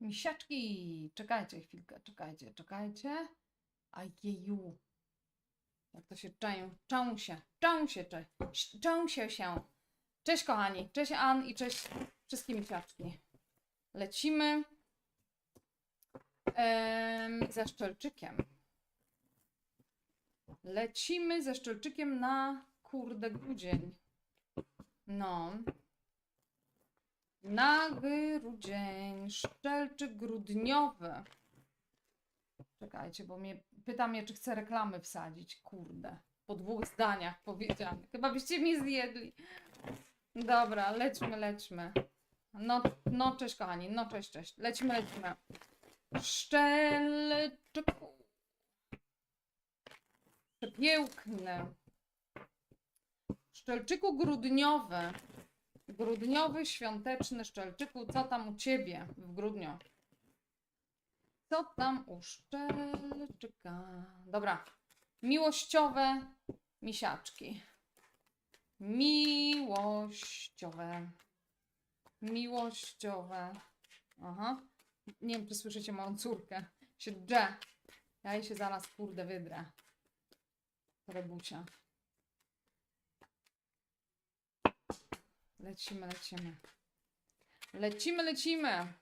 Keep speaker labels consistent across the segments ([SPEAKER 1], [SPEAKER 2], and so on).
[SPEAKER 1] Misiaczki, czekajcie chwilkę, czekajcie, czekajcie. A jeju. Jak to się czają? Czą się, czą się, cze- czą się się. Cześć kochani, cześć An i cześć wszystkie misiaczki. Lecimy em, ze szczelczykiem. Lecimy ze szczelczykiem na kurde grudzień. No. Na grudzień. Szczelczyk grudniowy. Czekajcie, bo mnie pyta mnie, czy chcę reklamy wsadzić. Kurde. Po dwóch zdaniach powiedziane. Chyba byście mi zjedli. Dobra, lećmy, lećmy. No, no cześć kochani, no cześć, cześć. Lecimy, lecimy. Szczelczyku. Przepiękny. Szczelczyku grudniowy. Grudniowy, świąteczny szczelczyku. Co tam u ciebie w grudniu? Co tam u szczelczyka? Dobra. Miłościowe misiaczki. Miłościowe. Miłościowe. Aha. Nie wiem, czy słyszycie moją córkę. Się drze. Ja jej się zaraz kurde wydrę. Rebucia. Lecimy, lecimy. Lecimy, lecimy.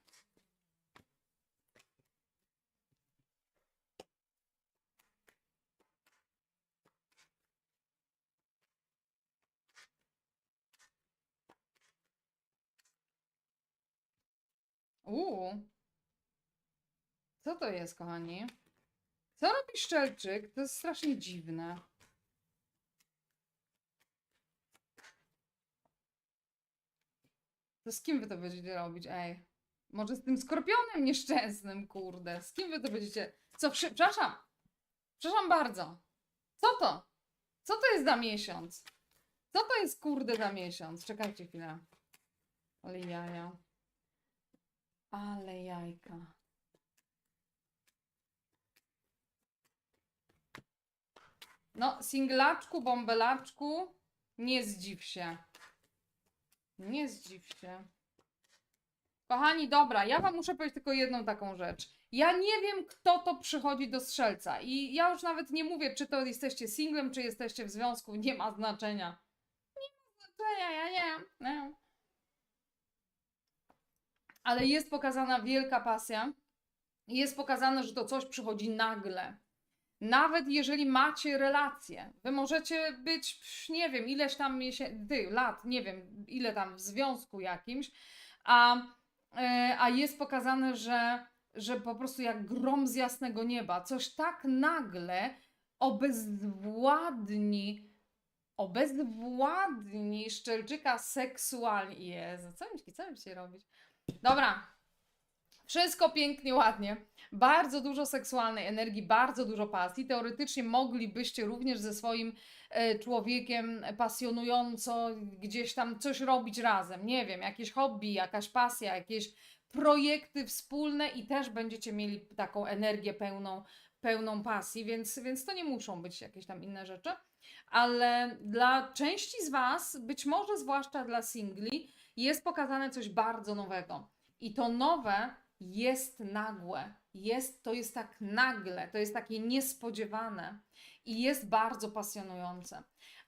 [SPEAKER 1] Uuu. Co to jest, kochani? Co robi szczelczyk? To jest strasznie dziwne. To z kim wy to będziecie robić, ej? Może z tym skorpionem nieszczęsnym, kurde. Z kim wy to będziecie... Co, wszy... przepraszam. Przepraszam bardzo. Co to? Co to jest za miesiąc? Co to jest, kurde, za miesiąc? Czekajcie chwilę. Ale jaja. Ale jajka. No, singlaczku, bąbelaczku, nie zdziw się. Nie zdziw się. Kochani, dobra, ja wam muszę powiedzieć tylko jedną taką rzecz. Ja nie wiem, kto to przychodzi do strzelca. I ja już nawet nie mówię, czy to jesteście singlem, czy jesteście w związku. Nie ma znaczenia. Nie ma znaczenia, ja nie. nie. Ale jest pokazana wielka pasja. Jest pokazane, że to coś przychodzi nagle. Nawet jeżeli macie relacje, wy możecie być, nie wiem, ileś tam miesięcy, lat, nie wiem, ile tam w związku jakimś, a, e, a jest pokazane, że, że po prostu jak grom z jasnego nieba, coś tak nagle obezwładni, obezwładni Szczelczyka seksualnie. Jezu, co mi, co mi się robić? Dobra, wszystko pięknie, ładnie. Bardzo dużo seksualnej energii, bardzo dużo pasji. Teoretycznie moglibyście również ze swoim e, człowiekiem pasjonująco gdzieś tam coś robić razem. Nie wiem, jakieś hobby, jakaś pasja, jakieś projekty wspólne i też będziecie mieli taką energię pełną, pełną pasji, więc, więc to nie muszą być jakieś tam inne rzeczy. Ale dla części z Was, być może zwłaszcza dla singli, jest pokazane coś bardzo nowego. I to nowe jest nagłe. Jest, to jest tak nagle, to jest takie niespodziewane i jest bardzo pasjonujące.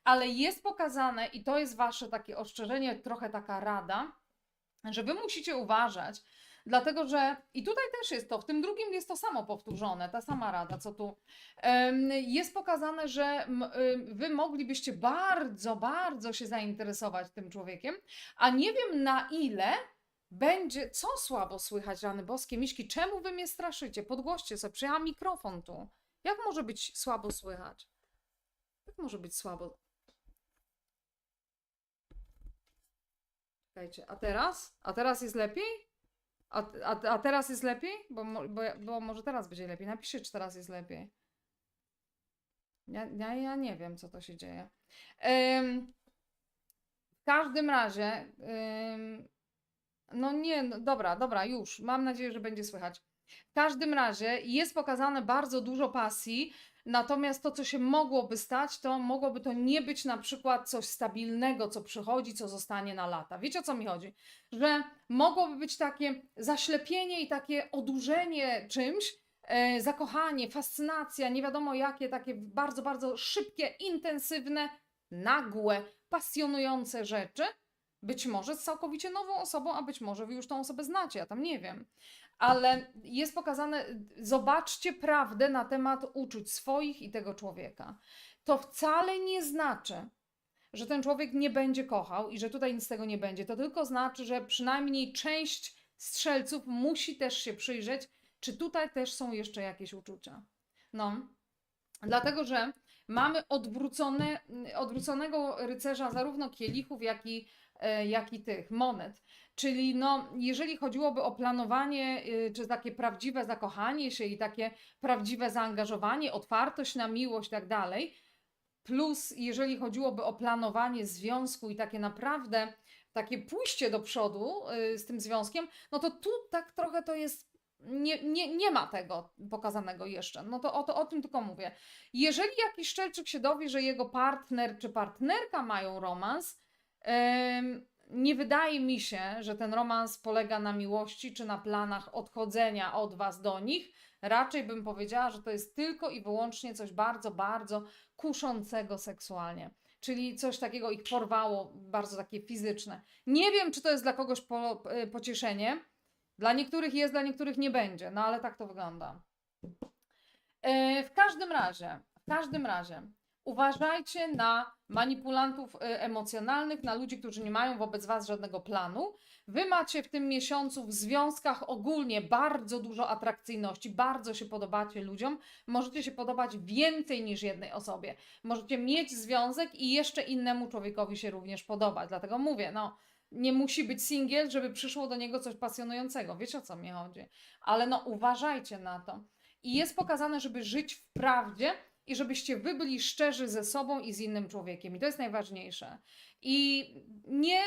[SPEAKER 1] Ale jest pokazane, i to jest wasze takie ostrzeżenie, trochę taka rada, że wy musicie uważać, dlatego że i tutaj też jest to, w tym drugim jest to samo powtórzone, ta sama rada, co tu. Jest pokazane, że wy moglibyście bardzo, bardzo się zainteresować tym człowiekiem, a nie wiem na ile będzie, co słabo słychać, rany boskie, miśki, czemu wy mnie straszycie? Podgłoście sobie, przyjęłam mikrofon tu. Jak może być słabo słychać? Jak może być słabo? Czekajcie, a teraz? A teraz jest lepiej? A, a, a teraz jest lepiej? Bo, bo, bo może teraz będzie lepiej. Napiszcie, czy teraz jest lepiej. Ja, ja, ja nie wiem, co to się dzieje. Em, w każdym razie, no nie, no dobra, dobra, już. Mam nadzieję, że będzie słychać. W każdym razie jest pokazane bardzo dużo pasji Natomiast to, co się mogłoby stać, to mogłoby to nie być na przykład coś stabilnego, co przychodzi, co zostanie na lata. Wiecie o co mi chodzi? Że mogłoby być takie zaślepienie i takie odurzenie czymś, e, zakochanie, fascynacja, nie wiadomo jakie, takie bardzo, bardzo szybkie, intensywne, nagłe, pasjonujące rzeczy. Być może z całkowicie nową osobą, a być może wy już tą osobę znacie, ja tam nie wiem. Ale jest pokazane, zobaczcie prawdę na temat uczuć swoich i tego człowieka. To wcale nie znaczy, że ten człowiek nie będzie kochał i że tutaj nic z tego nie będzie. To tylko znaczy, że przynajmniej część strzelców musi też się przyjrzeć, czy tutaj też są jeszcze jakieś uczucia. No, dlatego że mamy odwrócone, odwróconego rycerza zarówno kielichów, jak i, e, jak i tych monet. Czyli no, jeżeli chodziłoby o planowanie, y, czy takie prawdziwe zakochanie się i takie prawdziwe zaangażowanie, otwartość na miłość i tak dalej, plus jeżeli chodziłoby o planowanie związku i takie naprawdę takie pójście do przodu y, z tym związkiem, no to tu tak trochę to jest, nie, nie, nie ma tego pokazanego jeszcze. No to o, to o tym tylko mówię. Jeżeli jakiś szczelczyk się dowie, że jego partner czy partnerka mają romans, nie wydaje mi się, że ten romans polega na miłości czy na planach odchodzenia od was do nich. Raczej bym powiedziała, że to jest tylko i wyłącznie coś bardzo, bardzo kuszącego seksualnie. Czyli coś takiego ich porwało, bardzo takie fizyczne. Nie wiem, czy to jest dla kogoś po, e, pocieszenie. Dla niektórych jest, dla niektórych nie będzie, no ale tak to wygląda. E, W każdym razie, w każdym razie, uważajcie na manipulantów e, emocjonalnych, na ludzi, którzy nie mają wobec Was żadnego planu. Wy macie w tym miesiącu w związkach ogólnie bardzo dużo atrakcyjności, bardzo się podobacie ludziom, możecie się podobać więcej niż jednej osobie. Możecie mieć związek i jeszcze innemu człowiekowi się również podobać. Dlatego mówię, no, nie musi być singiel, żeby przyszło do niego coś pasjonującego. Wiecie o co mi chodzi? Ale no, uważajcie na to. I jest pokazane, żeby żyć w prawdzie i żebyście wy byli szczerzy ze sobą i z innym człowiekiem. I to jest najważniejsze. I nie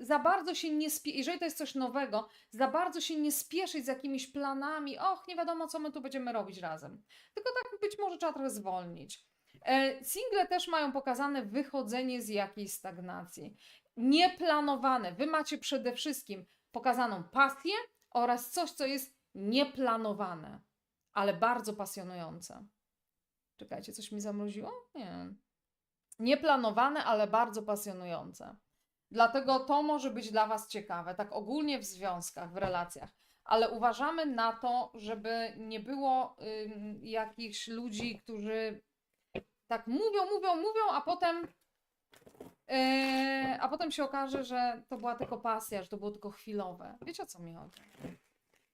[SPEAKER 1] za bardzo się nie spieszyć, jeżeli to jest coś nowego, za bardzo się nie spieszyć z jakimiś planami, och, nie wiadomo, co my tu będziemy robić razem. Tylko tak być może trzeba trochę zwolnić. E, Single też mają pokazane wychodzenie z jakiejś stagnacji. Nieplanowane. Wy macie przede wszystkim pokazaną pasję oraz coś, co jest nieplanowane, ale bardzo pasjonujące. Czekajcie, coś mi zamroziło? Nie. Nieplanowane, ale bardzo pasjonujące. Dlatego to może być dla Was ciekawe, tak ogólnie w związkach, w relacjach. Ale uważamy na to, żeby nie było ym, jakichś ludzi, którzy tak mówią, mówią, mówią, a potem. Yy, a potem się okaże, że to była tylko pasja, że to było tylko chwilowe. Wiecie o co mi chodzi?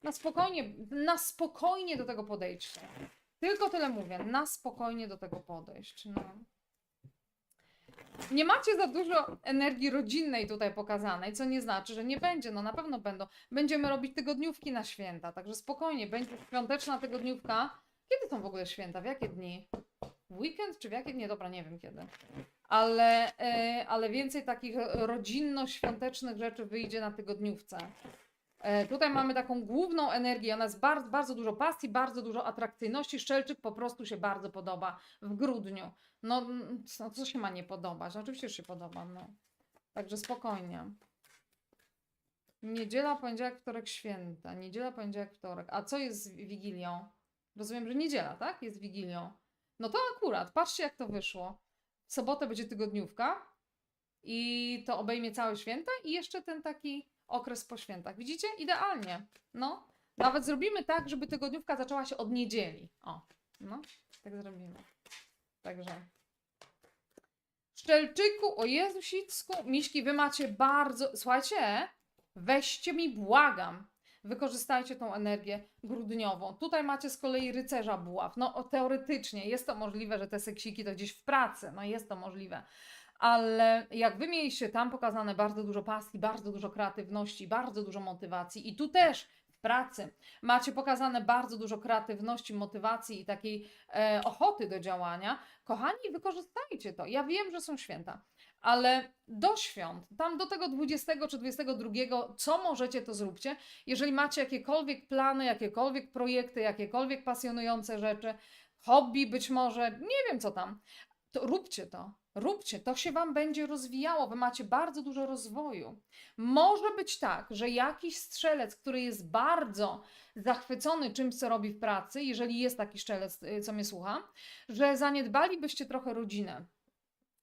[SPEAKER 1] Na spokojnie, na spokojnie do tego podejdźcie. Tylko tyle mówię, na spokojnie do tego podejść. No. Nie macie za dużo energii rodzinnej tutaj pokazanej, co nie znaczy, że nie będzie. No na pewno będą. Będziemy robić tygodniówki na święta, także spokojnie, będzie świąteczna tygodniówka. Kiedy są w ogóle święta? W jakie dni? Weekend czy w jakie? Nie, dobra, nie wiem kiedy. Ale, e, ale więcej takich rodzinno-świątecznych rzeczy wyjdzie na tygodniówce. E, Tutaj mamy taką główną energię, ona jest bardzo, bardzo dużo pasji, bardzo dużo atrakcyjności. Szczelczyk po prostu się bardzo podoba w grudniu. No, no co się ma nie podobać? No, Oczywiście, się podoba, no. Także spokojnie. Niedziela, poniedziałek, wtorek, święta. Niedziela, poniedziałek, wtorek. A co jest z Wigilią? Rozumiem, że niedziela, tak? Jest Wigilią. No to akurat, patrzcie jak to wyszło. W sobotę będzie tygodniówka i to obejmie całe święta i jeszcze ten taki okres po świętach. Widzicie? Idealnie. No. Nawet zrobimy tak, żeby tygodniówka zaczęła się od niedzieli. O, no, tak zrobimy. Także. Szczelczyku, o Jezusicku, Miśki, wy macie bardzo... Słuchajcie, weźcie mi, błagam. Wykorzystajcie tą energię grudniową. Tutaj macie z kolei rycerza buław. No teoretycznie jest to możliwe, że te seksiki to gdzieś w pracy. No jest to możliwe. Ale jak wy mieliście tam pokazane bardzo dużo pasji, bardzo dużo kreatywności, bardzo dużo motywacji i tu też w pracy macie pokazane bardzo dużo kreatywności, motywacji i takiej e, ochoty do działania, kochani, wykorzystajcie to. Ja wiem, że są święta, ale do świąt, tam do tego 20 czy 22, co możecie, to zróbcie. Jeżeli macie jakiekolwiek plany, jakiekolwiek projekty, jakiekolwiek pasjonujące rzeczy, hobby być może, nie wiem co tam. To róbcie to. Róbcie, to się Wam będzie rozwijało. Wy macie bardzo dużo rozwoju. Może być tak, że jakiś strzelec, który jest bardzo zachwycony czymś, co robi w pracy, jeżeli jest taki strzelec, y, co mnie słucha, że zaniedbalibyście trochę rodzinę.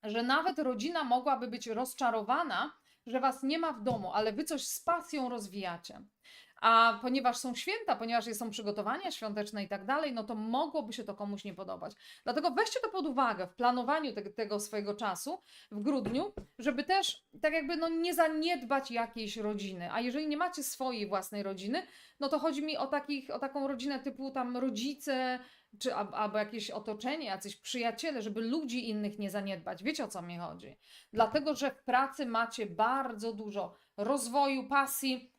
[SPEAKER 1] Że nawet rodzina mogłaby być rozczarowana, że Was nie ma w domu, ale Wy coś z pasją rozwijacie. A ponieważ są święta, ponieważ są przygotowania świąteczne i tak dalej, no to mogłoby się to komuś nie podobać. Dlatego weźcie to pod uwagę w planowaniu tego, tego swojego czasu w grudniu, żeby też tak jakby no nie zaniedbać jakiejś rodziny. A jeżeli nie macie swojej własnej rodziny, no to chodzi mi o, takich, o taką rodzinę typu tam rodzice, czy albo jakieś otoczenie, jacyś przyjaciele, żeby ludzi innych nie zaniedbać. Wiecie o co mi chodzi? Dlatego, że w pracy macie bardzo dużo rozwoju, pasji,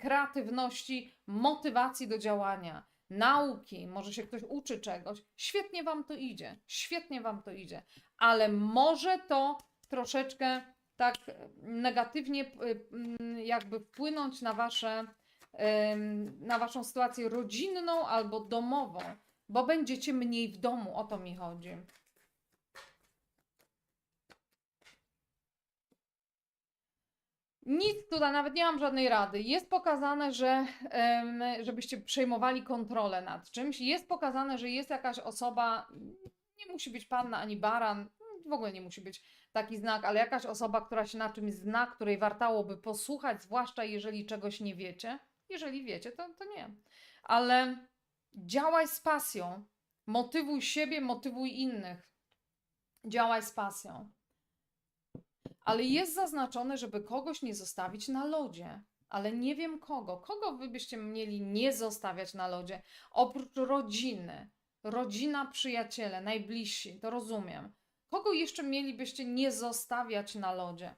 [SPEAKER 1] kreatywności, motywacji do działania, nauki, może się ktoś uczy czegoś. Świetnie Wam to idzie, świetnie Wam to idzie, ale może to troszeczkę tak negatywnie m, jakby wpłynąć na Wasze, na Waszą sytuację rodzinną albo domową, bo będziecie mniej w domu, o to mi chodzi. Nic tutaj, nawet nie mam żadnej rady. Jest pokazane, że żebyście przejmowali kontrolę nad czymś. Jest pokazane, że jest jakaś osoba, nie musi być panna ani baran, w ogóle nie musi być taki znak, ale jakaś osoba, która się na czymś zna, której wartałoby posłuchać, zwłaszcza jeżeli czegoś nie wiecie. Jeżeli wiecie, to, to nie. Ale działaj z pasją. Motywuj siebie, motywuj innych. Działaj z pasją. Ale jest zaznaczone, żeby kogoś nie zostawić na lodzie. Ale nie wiem kogo. Kogo wy byście mieli nie zostawiać na lodzie? Oprócz rodziny. Rodzina, przyjaciele, najbliżsi, to rozumiem. Kogo jeszcze mielibyście nie zostawiać na lodzie?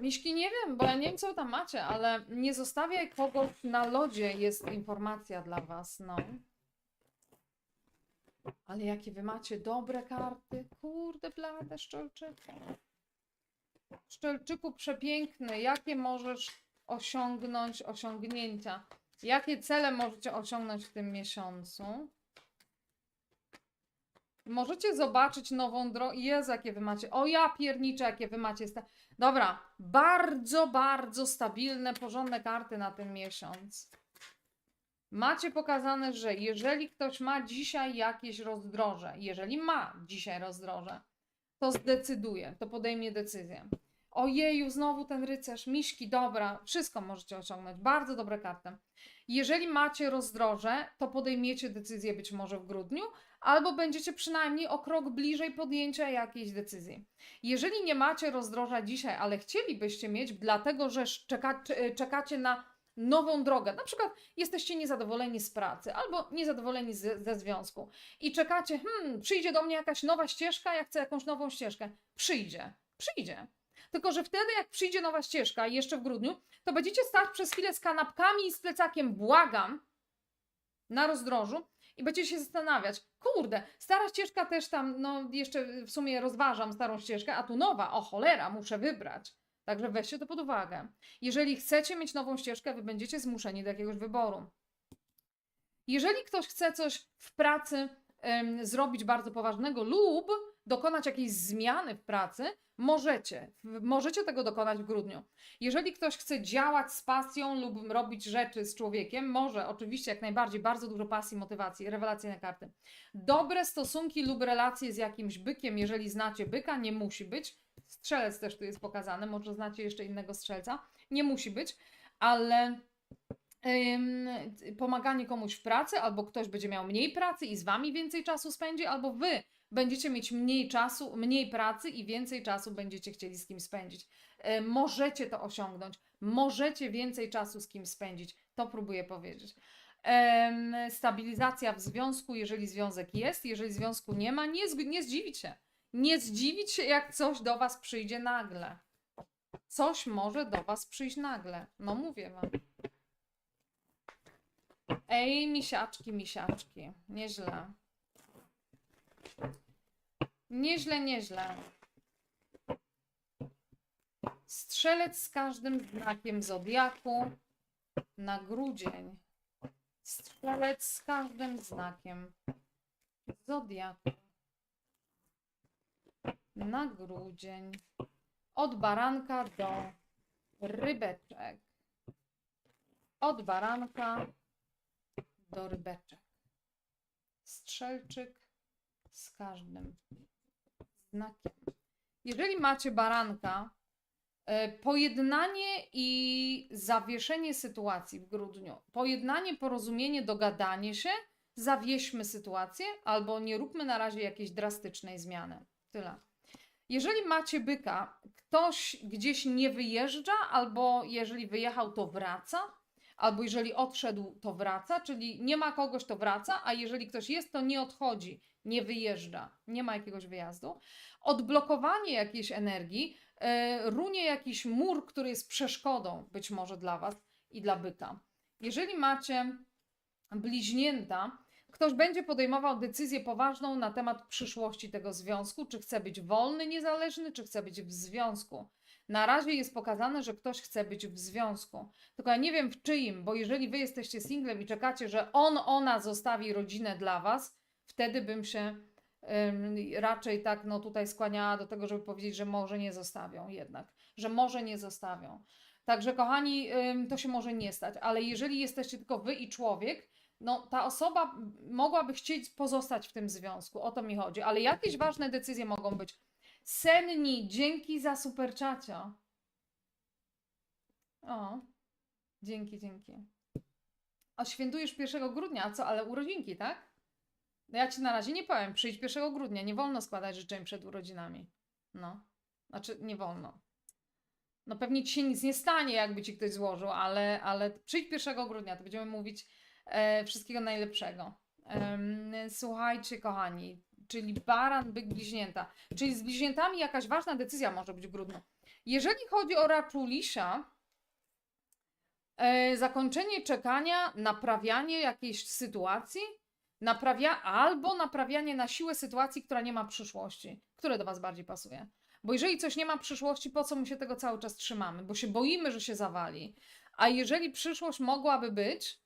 [SPEAKER 1] Miśki, nie wiem, bo ja nie wiem, co tam macie, ale nie zostawiaj kogoś na lodzie jest informacja dla was, no. Ale jakie wy macie dobre karty. Kurde blade, Szczelczyku. Szczelczyku przepiękny. Jakie możesz osiągnąć osiągnięcia? Jakie cele możecie osiągnąć w tym miesiącu? Możecie zobaczyć nową drogę. Jezu, jakie wy macie. O ja pierniczę, jakie wy macie. Sta... Dobra, bardzo, bardzo stabilne, porządne karty na ten miesiąc. Macie pokazane, że jeżeli ktoś ma dzisiaj jakieś rozdroże, jeżeli ma dzisiaj rozdroże, to zdecyduje, to podejmie decyzję. Ojeju, znowu ten rycerz, miśki, dobra, wszystko możecie osiągnąć, bardzo dobre karty. Jeżeli macie rozdroże, to podejmiecie decyzję być może w grudniu, albo będziecie przynajmniej o krok bliżej podjęcia jakiejś decyzji. Jeżeli nie macie rozdroża dzisiaj, ale chcielibyście mieć, dlatego że czeka, czekacie na nową drogę. Na przykład jesteście niezadowoleni z pracy albo niezadowoleni z, ze związku i czekacie, hmm, przyjdzie do mnie jakaś nowa ścieżka, ja chcę jakąś nową ścieżkę. Przyjdzie, przyjdzie. Tylko, że wtedy, jak przyjdzie nowa ścieżka, jeszcze w grudniu, to będziecie stać przez chwilę z kanapkami i z plecakiem, błagam, na rozdrożu i będziecie się zastanawiać, kurde, stara ścieżka też tam, no jeszcze w sumie rozważam starą ścieżkę, a tu nowa, o cholera, muszę wybrać. Także weźcie to pod uwagę. Jeżeli chcecie mieć nową ścieżkę, wy będziecie zmuszeni do jakiegoś wyboru. Jeżeli ktoś chce coś w pracy zrobić bardzo poważnego lub dokonać jakiejś zmiany w pracy, możecie. Możecie tego dokonać w grudniu. Jeżeli ktoś chce działać z pasją lub robić rzeczy z człowiekiem, może oczywiście jak najbardziej bardzo dużo pasji, motywacji, rewelacyjne karty. Dobre stosunki lub relacje z jakimś bykiem, jeżeli znacie byka, nie musi być. Strzelec też tu jest pokazany, może znacie jeszcze innego strzelca. Nie musi być, ale pomaganie komuś w pracy, albo ktoś będzie miał mniej pracy i z wami więcej czasu spędzi, albo wy będziecie mieć mniej czasu, mniej pracy i więcej czasu będziecie chcieli z kimś spędzić. E, możecie to osiągnąć, możecie więcej czasu z kimś spędzić. To próbuję powiedzieć. Stabilizacja w związku, jeżeli związek jest, jeżeli związku nie ma, nie, nie zdziwić się. Nie zdziwić się, jak coś do Was przyjdzie nagle. Coś może do Was przyjść nagle. No mówię Wam. Ej, misiaczki, misiaczki. Nieźle. Nieźle, nieźle. Strzelec z każdym znakiem zodiaku na grudzień. Strzelec z każdym znakiem zodiaku. Na grudzień. Od baranka do rybeczek. Od baranka do rybeczek. Strzelczyk z każdym znakiem. Jeżeli macie baranka, e, pojednanie i zawieszenie sytuacji w grudniu, pojednanie, porozumienie, dogadanie się, zawieśmy sytuację albo nie róbmy na razie jakiejś drastycznej zmiany. Tyle. Jeżeli macie byka, ktoś gdzieś nie wyjeżdża, albo jeżeli wyjechał, to wraca, albo jeżeli odszedł, to wraca, czyli nie ma kogoś, to wraca, a jeżeli ktoś jest, to nie odchodzi, nie wyjeżdża, nie ma jakiegoś wyjazdu. Odblokowanie jakiejś energii, e, runie jakiś mur, który jest przeszkodą być może dla Was i dla byka. Jeżeli macie bliźnięta, ktoś będzie podejmował decyzję poważną na temat przyszłości tego związku, czy chce być wolny, niezależny, czy chce być w związku. Na razie jest pokazane, że ktoś chce być w związku. Tylko ja nie wiem w czyim, bo jeżeli wy jesteście singlem i czekacie, że on, ona zostawi rodzinę dla was, wtedy bym się raczej tak no tutaj skłaniała do tego, żeby powiedzieć, że może nie zostawią jednak, że może nie zostawią. Także kochani, to się może nie stać, ale jeżeli jesteście tylko wy i człowiek, no ta osoba mogłaby chcieć pozostać w tym związku, o to mi chodzi, ale jakieś ważne decyzje mogą być. Senni, dzięki za superczacio. O, dzięki, dzięki. A świętujesz 1 grudnia, a co, ale urodzinki, tak? No ja ci na razie nie powiem, przyjdź 1 grudnia, nie wolno składać życzeń przed urodzinami. No, znaczy nie wolno. No pewnie ci się nic nie stanie, jakby ci ktoś złożył, ale, ale przyjdź 1 grudnia, to będziemy mówić e, wszystkiego najlepszego. Em, słuchajcie, kochani, czyli baran, byk, bliźnięta. Czyli z bliźniętami jakaś ważna decyzja może być w grudniu. Jeżeli chodzi o raczulisza, e, zakończenie czekania, naprawianie jakiejś sytuacji, naprawia albo naprawianie na siłę sytuacji, która nie ma przyszłości. Które do Was bardziej pasuje? Bo jeżeli coś nie ma przyszłości, po co my się tego cały czas trzymamy? Bo się boimy, że się zawali. A jeżeli przyszłość mogłaby być,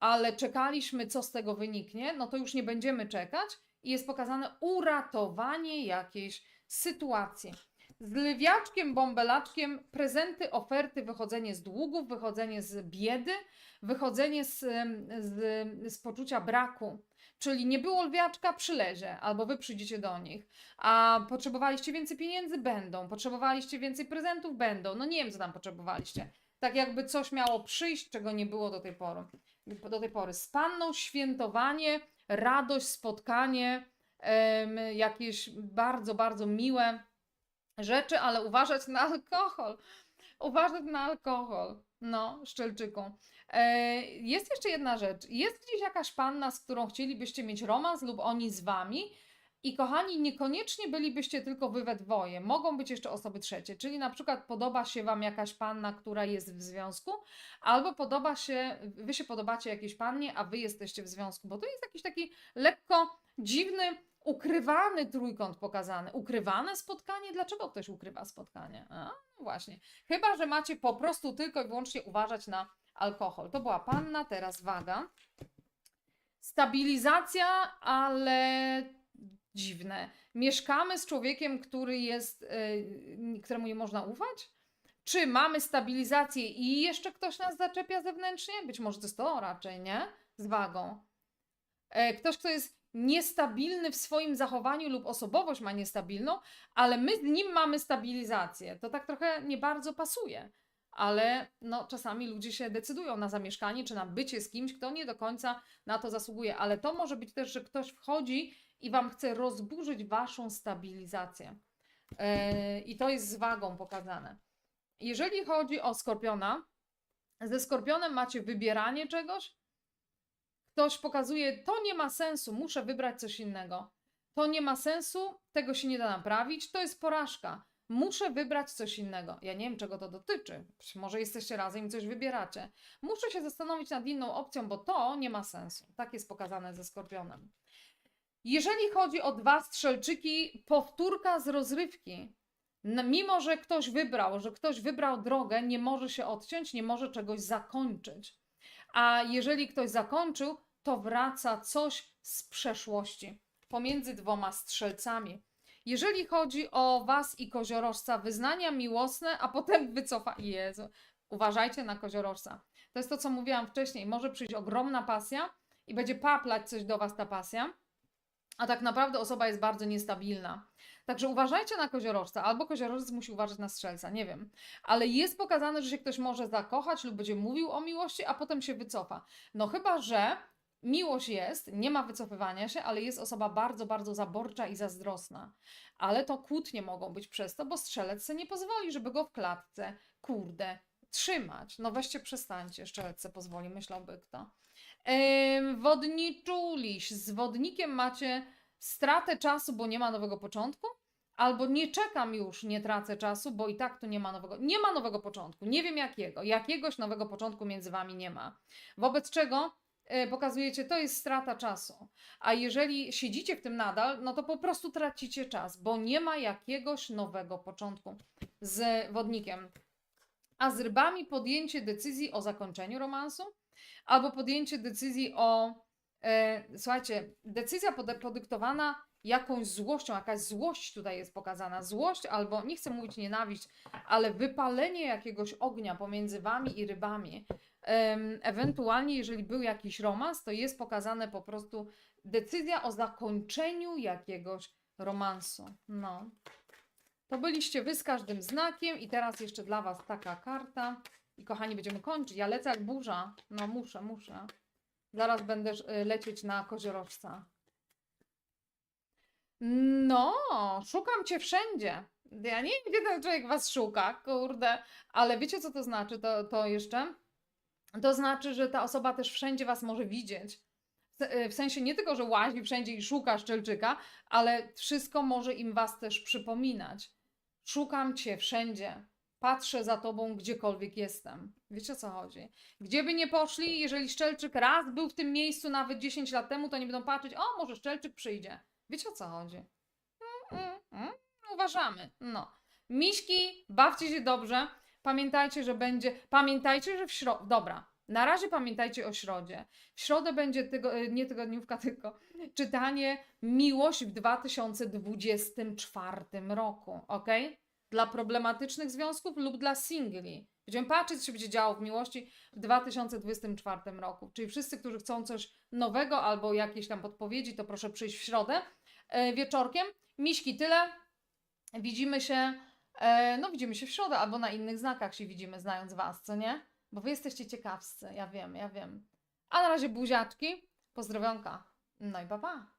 [SPEAKER 1] ale czekaliśmy, co z tego wyniknie, no to już nie będziemy czekać i jest pokazane uratowanie jakiejś sytuacji. Z lewiaczkiem, bąbelaczkiem, prezenty, oferty, wychodzenie z długów, wychodzenie z biedy, wychodzenie z, z, z poczucia braku. Czyli nie było lwiaczka, przylezie, albo wy przyjdziecie do nich. A potrzebowaliście więcej pieniędzy? Będą. Potrzebowaliście więcej prezentów? Będą. No nie wiem, co tam potrzebowaliście. Tak jakby coś miało przyjść, czego nie było do tej pory. Do tej pory. Z panną świętowanie, radość, spotkanie, jakieś bardzo, bardzo miłe rzeczy, ale uważać na alkohol. Uważać na alkohol. No, szczelczyku. E, jest jeszcze jedna rzecz. Jest gdzieś jakaś panna, z którą chcielibyście mieć romans lub oni z wami. I kochani, niekoniecznie bylibyście tylko wy we dwoje. Mogą być jeszcze osoby trzecie. Czyli na przykład podoba się wam jakaś panna, która jest w związku, albo podoba się, wy się podobacie jakiejś pannie, a wy jesteście w związku. Bo to jest jakiś taki lekko dziwny, ukrywany trójkąt pokazany. Ukrywane spotkanie? Dlaczego ktoś ukrywa spotkanie? A, no właśnie. Chyba, że macie po prostu tylko i wyłącznie uważać na alkohol. To była panna, teraz waga. Stabilizacja, ale dziwne. Mieszkamy z człowiekiem, który jest, y, któremu nie można ufać? Czy mamy stabilizację i jeszcze ktoś nas zaczepia zewnętrznie? Być może to jest to raczej, nie? Z wagą. E, Ktoś, kto jest niestabilny w swoim zachowaniu lub osobowość ma niestabilną, ale my z nim mamy stabilizację. To tak trochę nie bardzo pasuje. Ale no, czasami ludzie się decydują na zamieszkanie czy na bycie z kimś, kto nie do końca na to zasługuje. Ale to może być też, że ktoś wchodzi i wam chce rozburzyć waszą stabilizację. E, I to jest z wagą pokazane. Jeżeli chodzi o skorpiona, ze skorpionem macie wybieranie czegoś, ktoś pokazuje, to nie ma sensu, muszę wybrać coś innego. To nie ma sensu, tego się nie da naprawić, to jest porażka. Muszę wybrać coś innego. Ja nie wiem, czego to dotyczy. Może jesteście razem i coś wybieracie. Muszę się zastanowić nad inną opcją, bo to nie ma sensu. Tak jest pokazane ze skorpionem. Jeżeli chodzi o dwa strzelczyki, powtórka z rozrywki. Mimo, że ktoś wybrał, że ktoś wybrał drogę, nie może się odciąć, nie może czegoś zakończyć. A jeżeli ktoś zakończył, to wraca coś z przeszłości pomiędzy dwoma strzelcami. Jeżeli chodzi o was i koziorożca, wyznania miłosne, a potem wycofa. Jezu, uważajcie na koziorożca. To jest to, co mówiłam wcześniej. Może przyjść ogromna pasja i będzie paplać coś do was ta pasja, a tak naprawdę osoba jest bardzo niestabilna. Także uważajcie na koziorożca, albo koziorożec musi uważać na strzelca, nie wiem. Ale jest pokazane, że się ktoś może zakochać lub będzie mówił o miłości, a potem się wycofa. No chyba, że miłość jest, nie ma wycofywania się, ale jest osoba bardzo, bardzo zaborcza i zazdrosna. Ale to kłótnie mogą być przez to, bo strzelec se nie pozwoli, żeby go w klatce, kurde, trzymać. No weźcie, przestańcie, strzelec se pozwoli, myślałby kto. Ym, wodniczu liś. Z wodnikiem macie stratę czasu, bo nie ma nowego początku, albo nie czekam już, nie tracę czasu, bo i tak tu nie ma nowego, nie ma nowego początku, nie wiem jakiego, jakiegoś nowego początku między wami nie ma. Wobec czego y, pokazujecie, to jest strata czasu. A jeżeli siedzicie w tym nadal, no to po prostu tracicie czas, bo nie ma jakiegoś nowego początku z wodnikiem. A z rybami podjęcie decyzji o zakończeniu romansu albo podjęcie decyzji o. E, słuchajcie, decyzja podyktowana jakąś złością, jakaś złość tutaj jest pokazana. Złość albo, nie chcę mówić nienawiść, ale wypalenie jakiegoś ognia pomiędzy wami i rybami. Ewentualnie, jeżeli był jakiś romans, to jest pokazane po prostu decyzja o zakończeniu jakiegoś romansu. No. To byliście wy z każdym znakiem i teraz jeszcze dla was taka karta. I kochani, będziemy kończyć. Ja lecę jak burza. No muszę, muszę. Zaraz będę y, lecieć na koziorożca. No, szukam cię wszędzie. Ja nie wiem, ten człowiek was szuka, kurde. Ale wiecie, co to znaczy to, to jeszcze? To znaczy, że ta osoba też wszędzie was może widzieć. W W sensie nie tylko, że łazi wszędzie i szuka szczelczyka, ale wszystko może im was też przypominać. Szukam cię wszędzie. Patrzę za tobą, gdziekolwiek jestem. Wiecie o co chodzi? Gdzie by nie poszli, jeżeli Szczelczyk raz był w tym miejscu nawet 10 lat temu, to nie będą patrzeć, o, może Szczelczyk przyjdzie. Wiecie o co chodzi? Mm, mm, mm. Uważamy. No. Miśki, bawcie się dobrze. Pamiętajcie, że będzie. Pamiętajcie, że w środę. Dobra. Na razie pamiętajcie o środzie. W środę będzie tygo... e, nie tygodniówka, tylko czytanie Miłość w 2024 roku. Ok? Dla problematycznych związków lub dla singli. Będziemy patrzeć, co się będzie działo w miłości w 2024 roku. Czyli wszyscy, którzy chcą coś nowego albo jakieś tam podpowiedzi, to proszę przyjść w środę e, wieczorkiem. Miśki, tyle. Widzimy się, e, no widzimy się w środę albo na innych znakach się widzimy, znając Was, co nie? Bo Wy jesteście ciekawscy, ja wiem, ja wiem. A na razie buziaczki, pozdrowionka, no i pa pa.